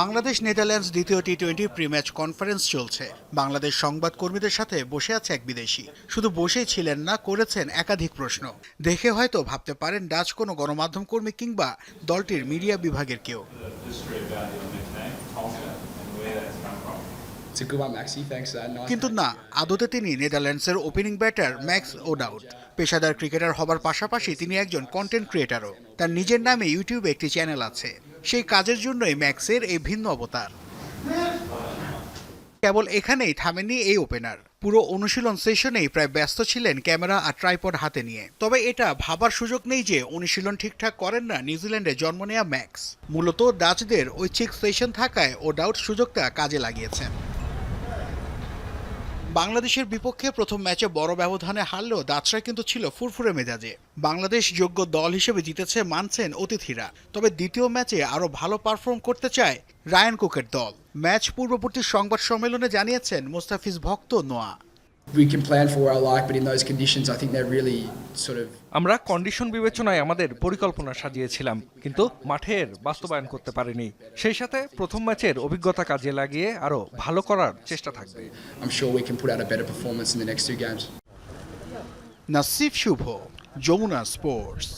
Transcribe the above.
Bangladesh Netherlands দ্বিতীয় T twenty pre match conference চলছে। বাংলাদেশ সংবাদকর্মীদের সাথে বসে আছে এক বিদেশি। শুধু বসেই ছিলেন না, করেছেন একাধিক প্রশ্ন। দেখে হয়তো ভাবতে পারেন ডাচ কোনো গণমাধ্যম কর্মী কিংবা দলটির মিডিয়া বিভাগের কেউ. কিন্তু না, আদতে তিনি নেদারল্যান্ডসের ওপেনিং ব্যাটার ম্যাক্স ওডাউট। পেশাদার ক্রিকেটার হবার পাশাপাশি তিনি একজন কন্টেন্ট ক্রিয়েটারও তার নিজের নামে ইউটিউবে একটি চ্যানেল আছে। সেই কাজের জন্যই ম্যাক্সের এই ভিন্ন অবতার। কেবল এখানেই থামেনি এই ওপেনার পুরো অনুশীলন সেশনেই প্রায় ব্যস্ত ছিলেন ক্যামেরা আর ট্রাইপড হাতে নিয়ে। তবে এটা ভাবার সুযোগ নেই যে অনুশীলন ঠিকঠাক করেন না নিউজিল্যান্ডে জন্ম নেয়া ম্যাক্স। মূলত ডাচদের ঐচ্ছিক সেশন থাকায় ও ডাউট সুযোগটা কাজে লাগিয়েছেন। বাংলাদেশের বিপক্ষে প্রথম ম্যাচে বড় ব্যবধানে হারলেও দাচরা কিন্তু ছিল ফুরফুরে মেজাজে। বাংলাদেশ যোগ্য দল হিসেবে জিতেছে মানছেন অতিথিরা। তবে দ্বিতীয় ম্যাচে আরও ভালো পারফর্ম করতে চায় রায়ান কুকের দল। ম্যাচ পূর্ববর্তী সংবাদ সম্মেলনে জানিয়েছেন মোস্তাফিজ ভক্ত Noah. We can plan for what like, but in those conditions, I think they're really sort of আমরা কন্ডিশন বিবেচনায় আমাদের পরিকল্পনা সাজিয়েছিলাম কিন্তু মাঠের বাস্তবায়ন করতে পারিনি সেই সাথে প্রথম ম্যাচের অভিজ্ঞতা কাজে লাগিয়ে আরও ভালো করার চেষ্টা থাকবে I'm sure we can put out a better performance in the next two games. Nasif Shuvo Jamuna sports